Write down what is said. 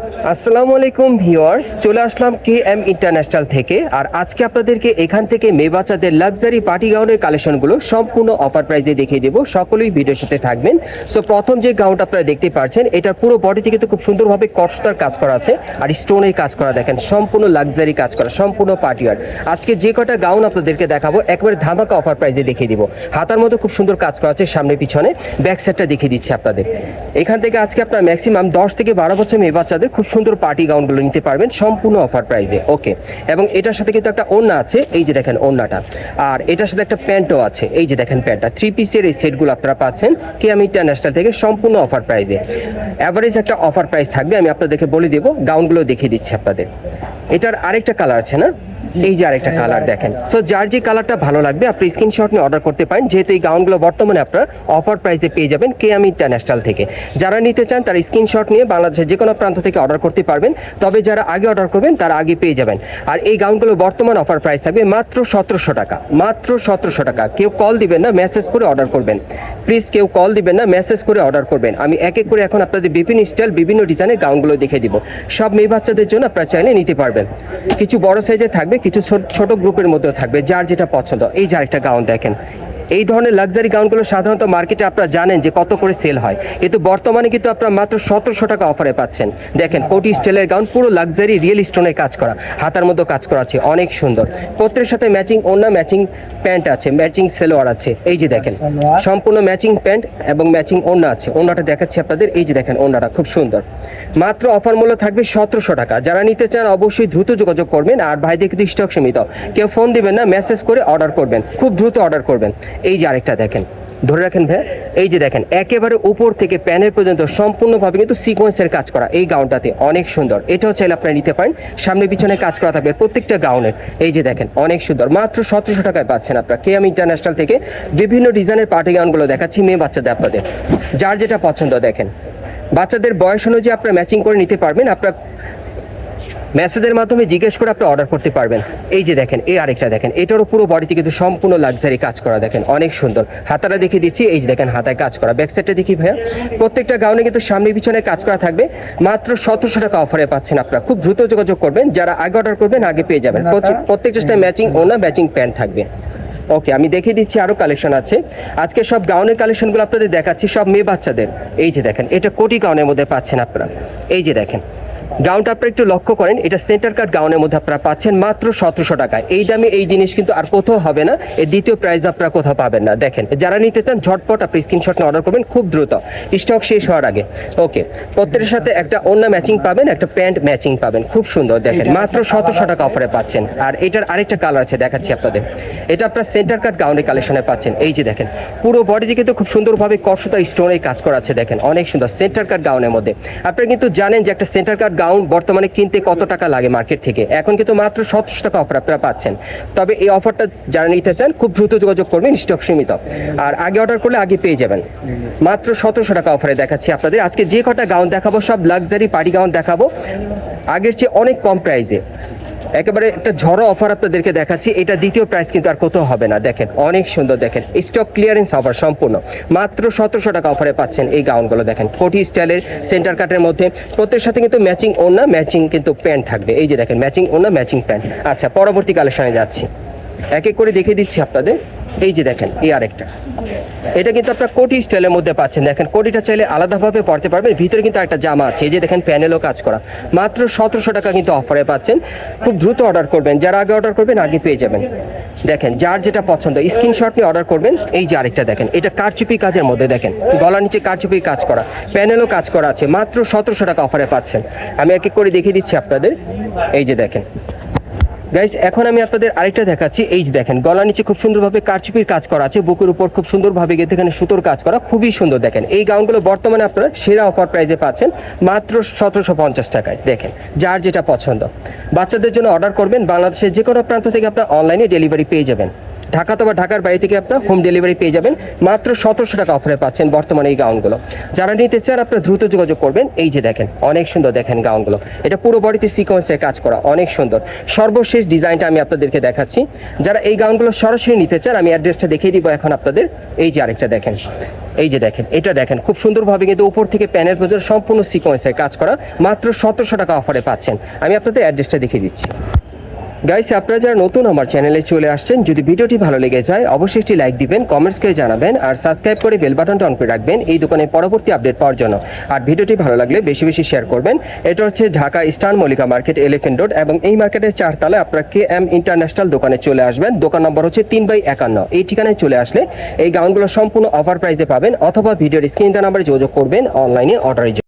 আসসালামু আলাইকুম ভিউয়ার্স, চলে আসলাম কে এম ইন্টারন্যাশনাল থেকে। আর আজকে আপনাদেরকে এখান থেকে মেয়ে বাচ্চাদের লাক্সারি পার্টি গাউনের কালেকশনগুলো সম্পূর্ণ অফার প্রাইজে দেখিয়ে দেবো। সকলেই ভিডিওর সাথে থাকবেন। সো প্রথম যে গাউনটা আপনারা দেখতে পাচ্ছেন, এটার পুরো বডি থেকে তো খুব সুন্দরভাবে কটসতার কাজ করা আছে আর স্টোনের কাজ করা দেখেন, সম্পূর্ণ লাক্সারি কাজ করা, সম্পূর্ণ পার্টি ওয়ার আজকে যে কটা গাউন আপনাদেরকে দেখাবো, একবারে ধামাকা অফার প্রাইজে দেখিয়ে দিব। হাতার মতো খুব সুন্দর কাজ করা আছে, সামনে পিছনে। ব্যাক সাইডটা দেখিয়ে দিচ্ছি আপনাদের। এখান থেকে আজকে আপনার ম্যাক্সিমাম দশ থেকে বারো বছর মেয়ে বাচ্চাদের খুব সুন্দর পার্টি গাউনগুলো নিতে পারবেন, সম্পূর্ণ অফার প্রাইজে ওকে এবং এটার সাথে কিন্তু একটা ওড়না আছে, এই যে দেখেন ওড়নাটা। আর এটার সাথে একটা প্যান্টও আছে, এই যে দেখেন প্যান্টটা। থ্রি পিসের এই সেটগুলো আপনারা পাচ্ছেন কে আমি ইন্টারন্যাশনাল থেকে সম্পূর্ণ অফার প্রাইজে অ্যাভারেজ একটা অফার প্রাইস থাকবে, আমি আপনাদেরকে বলে দেবো গাউনগুলো দেখিয়ে দিচ্ছি আপনাদের। এটার আরেকটা কালার আছে না? এই যে আরেকটা কালার দেখেন। সো যার যে কালারটা ভালো লাগবে, আপনি স্ক্রিনশট নিয়ে অর্ডার করতে পারেন। যেহেতু এই গাউনগুলো বর্তমানে আপনার অফার প্রাইসে পেয়ে যাবেন কে আমি ইন্টারন্যাশনাল থেকে। যারা নিতে চান, তারা স্ক্রিনশট নিয়ে বাংলাদেশের যে কোনো প্রান্ত থেকে অর্ডার করতে পারবেন। তবে যারা আগে অর্ডার করবেন, তারা আগে পেয়ে যাবেন। আর এই গাউনগুলো বর্তমান অফার প্রাইস থাকবে মাত্র সতেরোশো টাকা। মাত্র সতেরোশো টাকা। কেউ কল দিবেন না মেসেজ করে অর্ডার করবেন। প্লিজ কেউ কল দিবেন না মেসেজ করে অর্ডার করবেন। আমি এক এক করে এখন আপনাদের বিভিন্ন স্টাইল বিভিন্ন ডিজাইনের গাউনগুলো দেখে দিব। সব মেয়ে বাচ্চাদের জন্য আপনারা চাইলে নিতে পারবেন। কিছু বড় সাইজে থাকবে কিছু ছোট গ্রুপের মধ্যে থাকবে যার যেটা পছন্দ। এই যার একটা গাউন দেখেন। এই ধরনের লাক্সারি গাউনগুলো সাধারণত মার্কেটে আপনারা জানেন যে কত করে সেল হয়। কিন্তু বর্তমানে কিন্তু আপনারা মাত্র সতেরোশো টাকা অফারে পাচ্ছেন। দেখেন, কোটি স্টাইলের গাউন পুরো লাক্সারি রিয়েল স্টোনের কাজ করা। হাতার মতো কাজ করা আছে, অনেক সুন্দর। প্রত্যেকের সাথে ম্যাচিং ওড়না ম্যাচিং প্যান্ট আছে ম্যাচিং সেলোয়ার আছে। এই যে দেখেন, সম্পূর্ণ ম্যাচিং প্যান্ট এবং ম্যাচিং ওড়না আছে। ওড়নাটা দেখাচ্ছি আপনাদের, এই যে দেখেন, ওড়নাটা খুব সুন্দর। মাত্র অফার মূল্য থাকবে সতেরোশো টাকা। যারা নিতে চান, অবশ্যই দ্রুত যোগাযোগ করবেন। আর ভাইদের কিন্তু স্টক সীমিত। কেউ ফোন দিবেন না মেসেজ করে অর্ডার করবেন। খুব দ্রুত অর্ডার করবেন। এই যে আরেকটা দেখেন, ধরে রাখেন ভাই, এই যে দেখেন, একেবারে উপর থেকে প্যানের পর্যন্ত সম্পূর্ণভাবে কিন্তু সিকোয়েন্সের কাজ করা এই গাউনটাতে, অনেক সুন্দর। এটাও চাইলে আপনারা নিতে পারেন, সামনে পিছনে কাজ করা থাকবে প্রত্যেকটা গাউনের। এই যে দেখেন, অনেক সুন্দর, মাত্র সতেরোশো টাকায় পাচ্ছেন আপনারা। কে আমি ইন্টারন্যাশনাল থেকে বিভিন্ন ডিজাইনের পার্টি গাউনগুলো দেখাচ্ছি, মেয়ে বাচ্চাদের আপনাদের। যার যেটা পছন্দ দেখেন, বাচ্চাদের বয়স অনুযায়ী আপনারা ম্যাচিং করে নিতে পারবেন। আপনার মেসেজের মাধ্যমে জিজ্ঞেস করে আপনি অর্ডার করতে পারবেন। এই যে দেখেন এই আরেকটা দেখেন এটারও পুরো বডিতে কিন্তু সম্পূর্ণ লাক্সারি কাজ করা দেখেন অনেক সুন্দর। হাতাটা দেখিয়ে দিচ্ছি এই যে দেখেন হাতায় কাজ করা। ব্যাক সাইডটা দেখি ভাইয়া প্রত্যেকটা গাউনে কিন্তু সামনে পিছনে কাজ করা থাকবে। মাত্র সতেরোশো টাকা অফারে পাচ্ছেন আপনারা। খুব দ্রুত যোগাযোগ করবেন যারা আগে অর্ডার করবেন আগে পেয়ে যাবেন। প্রত্যেক- প্রত্যেকটার সাথে ম্যাচিং ওনা ম্যাচিং প্যান্ট থাকবে। ওকে আমি দেখিয়ে দিচ্ছি আরও কালেকশন আছে। আজকে সব গাউনের কালেকশনগুলো আপনাদের দেখাচ্ছি সব মেয়ে বাচ্চাদের। এই যে দেখেন এটা কোটি গাউনের মধ্যে পাচ্ছেন আপনারা। এই যে দেখেন গাউনটা আপনারা একটু লক্ষ্য করেন এটা সেন্টার কাট গাউনের মধ্যে আপনারা পাচ্ছেন মাত্র সতেরোশো টাকায়। এই দামে এই জিনিস কিন্তু আর কোথাও হবে না এর দ্বিতীয় প্রাইস আপনারা কোথাও পাবেন না। দেখেন যারা নিতে চান ঝটপট আপনি স্ক্রিনশট অর্ডার করবেন খুব দ্রুত। স্টক শেষ হওয়ার আগে। ওকে প্রত্যেকের সাথে একটা অন্য ম্যাচিং পাবেন একটা প্যান্ট ম্যাচিং পাবেন। খুব সুন্দর দেখেন মাত্র সতেরোশো টাকা অফারে পাচ্ছেন। আর এটার আরেকটা কালার আছে দেখাচ্ছি আপনাদের। এটা আপনার সেন্টার কাট গাউনের কালেকশনে পাচ্ছেন। এই যে দেখেন পুরো বডি দিকে তো খুব সুন্দরভাবে কর্ষতা স্টোনের কাজ করা আছে দেখেন। অনেক সুন্দর সেন্টার কাট গাউনের মধ্যে। আপনারা কিন্তু জানেন যে একটা সেন্টার কাট গাউন বর্তমানে কিনতে কত টাকা লাগে মার্কেট থেকে? এখন কিন্তু মাত্র সতেরোশো টাকা অফার আপনারা পাচ্ছেন। তবে এই অফারটা যারা নিতে চান, খুব দ্রুত যোগাযোগ করবেন স্টক সীমিত। আর আগে অর্ডার করলে আগে পেয়ে যাবেন। মাত্র সতেরোশো টাকা অফারে দেখাচ্ছি আপনাদের। আজকে যে কটা গাউন দেখাবো, সব লাক্সারি পার্টি গাউন দেখাবো। আগের চেয়ে অনেক কম প্রাইসে একেবারে একটা ঝড়ো অফার আপনাদেরকে দেখাচ্ছি। এটা দ্বিতীয় প্রাইস কিন্তু আর কোথাও হবে না। দেখেন, অনেক সুন্দর দেখেন। স্টক ক্লিয়ারেন্স অফার সম্পূর্ণ। মাত্র সতেরোশো টাকা অফারে পাচ্ছেন এই গাউনগুলো, দেখেন। কোটি স্টাইলের সেন্টার কাটের মধ্যে প্রত্যেক সাথে কিন্তু ম্যাচিং ওনা ম্যাচিং কিন্তু প্যান্ট থাকবে। এই যে দেখেন ম্যাচিং ওনা ম্যাচিং প্যান্ট আচ্ছা পরবর্তী কালেকশনে যাচ্ছি। এক এক করে দেখিয়ে দিচ্ছি আপনাদের। এই যে দেখেন, এই আরেকটা। এটা কিন্তু আপনার কোটি স্টাইলের মধ্যে পাচ্ছেন। দেখেন, কোটিটা চাইলে আলাদাভাবে পড়তে পারবেন। ভিতরে কিন্তু একটা জামা আছে। এই যে দেখেন, প্যানেলও কাজ করা। মাত্র সতেরোশো টাকা কিন্তু অফারে পাচ্ছেন। খুব দ্রুত অর্ডার করবেন। যারা আগে অর্ডার করবেন, আগে পেয়ে যাবেন। দেখেন, যার যেটা পছন্দ, স্ক্রিনশট নিয়ে অর্ডার করবেন। এই যে আরেকটা দেখেন, এটা কারচুপি কাজের মধ্যে দেখেন। গলার নিচে কারচুপি কাজ করা। প্যানেলও কাজ করা আছে। মাত্র সতেরোশো টাকা অফারে পাচ্ছেন। আমি এক এক করে দেখিয়ে দিচ্ছি আপনাদের। এই যে দেখেন গাইস এখন আমি আপনাদের আরেকটা দেখাচ্ছি। এই যে দেখেন গলা নিচে খুব সুন্দরভাবে কারচুপির কাজ করা আছে, বুকের উপর খুব সুন্দরভাবে গেঁথে এখানে সুতোর কাজ করা, খুবই সুন্দর দেখেন। এই গাউনগুলো বর্তমানে আপনারা সেরা অফার প্রাইজে পাচ্ছেন, মাত্র সতেরোশো পঞ্চাশ টাকায়। দেখেন, যার যেটা পছন্দ। বাচ্চাদের জন্য অর্ডার করবেন, বাংলাদেশের যে কোনো প্রান্ত থেকে আপনারা অনলাইনে ডেলিভারি পেয়ে যাবেন। ঢাকা অথবা ঢাকার বাইরে থেকে আপনার হোম ডেলিভারি পেয়ে যাবেন। মাত্র সতেরোশো টাকা অফারে পাচ্ছেন বর্তমানে এই গাউনগুলো। যারা নিতে চান, আপনারা দ্রুত যোগাযোগ করবেন। এই যে দেখেন, অনেক সুন্দর দেখেন গাউনগুলো। এটা পুরো বডিতে সিকোয়েন্সে কাজ করা, অনেক সুন্দর। সর্বশেষ ডিজাইনটা আমি আপনাদেরকে দেখাচ্ছি। যারা এই গাউনগুলো সরাসরি নিতে চান, আমি অ্যাড্রেসটা দেখিয়ে দিব এখন আপনাদের। এই যে আরেকটা দেখেন, এই যে দেখেন, এটা দেখেন, খুব সুন্দরভাবে কিন্তু উপর থেকে প্যানেল পর্যন্ত সম্পূর্ণ সিকোয়েন্সে কাজ করা, মাত্র সতেরোশো টাকা অফারে পাচ্ছেন। আমি আপনাদের অ্যাড্রেসটা দেখিয়ে দিচ্ছি। গাইস আপনারা যারা নতুন আমার চ্যানেলে চলে আসছেন, যদি ভিডিওটি ভালো লেগে যায়, অবশ্যই একটি লাইক দিবেন কমেন্টস করে জানাবেন, আর সাবস্ক্রাইব করে বেল বাটনটা অন করে রাখবেন, এই দোকানের পরবর্তী আপডেট পাওয়ার জন্য। আর ভিডিওটি ভালো লাগলে বেশি বেশি শেয়ার করবেন। এটা হচ্ছে Dhaka Eastern Mallika market Elephant Road এবং এই মার্কেটের চারতলায় আপনারা কে এম ইন্টারন্যাশনাল দোকানে চলে আসবেন। দোকান নম্বর হচ্ছে তিন বাই একান্ন। এই ঠিকানায় চলে আসলে এই গাউনগুলো সম্পূর্ণ অফার প্রাইসে পাবেন, অথবা ভিডিওর স্ক্রিন নাম্বারে যোগাযোগ করবেন অনলাইনে অর্ডারের